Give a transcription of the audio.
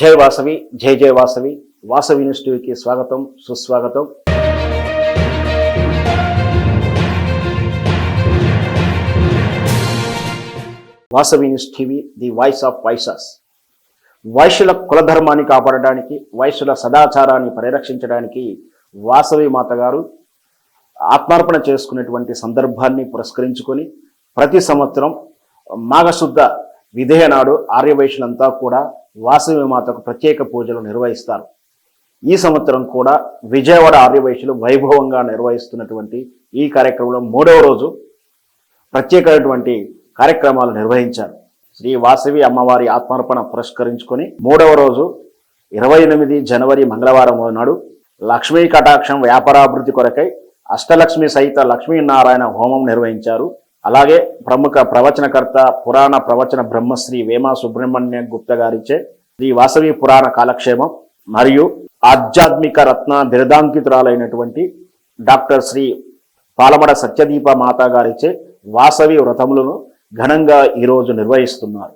జై వాసవి జై జై వాసవి. వాసవి న్యూస్ టీవీకి స్వాగతం సుస్వాగతం. Vasavi news TV the voice of voices వైశ్యుల కులధర్మాన్ని కాపాడడానికి వైశ్యుల సదాచారాన్ని పరిరక్షించడానికి వాసవి మాత గారు ఆత్మార్పణ చేసుకునేటువంటి సందర్భాన్ని పురస్కరించుకొని ప్రతి సంవత్సరం మాఘశుద్ధ విధేయ నాడు ఆర్యవైశ్యులంతా కూడా వాసవి మాతకు ప్రత్యేక పూజలు నిర్వహిస్తారు. ఈ సంవత్సరం కూడా విజయవాడ ఆర్యవైశ్యులు వైభవంగా నిర్వహిస్తున్నటువంటి ఈ కార్యక్రమంలో మూడవ రోజు ప్రత్యేకమైనటువంటి కార్యక్రమాలు నిర్వహించారు. శ్రీ వాసవి అమ్మవారి ఆత్మార్పణ పురస్కరించుకొని మూడవ రోజు ఇరవై ఎనిమిది జనవరి మంగళవారం నాడు లక్ష్మీ కటాక్షం వ్యాపారాభివృద్ధి కొరకై అష్టలక్ష్మి సహిత లక్ష్మీనారాయణ హోమం నిర్వహించారు. అలాగే ప్రముఖ ప్రవచనకర్త పురాణ ప్రవచన బ్రహ్మశ్రీ వేమ సుబ్రహ్మణ్య గుప్త గారిచే శ్రీ వాసవి పురాణ కాలక్షేమం మరియు ఆధ్యాత్మిక రత్న బిరదాంకితురాలైనటువంటి డాక్టర్ శ్రీ పాలమడ సత్యదీప మాత గారిచే వాసవి వ్రతములను ఘనంగా ఈరోజు నిర్వహిస్తున్నారు.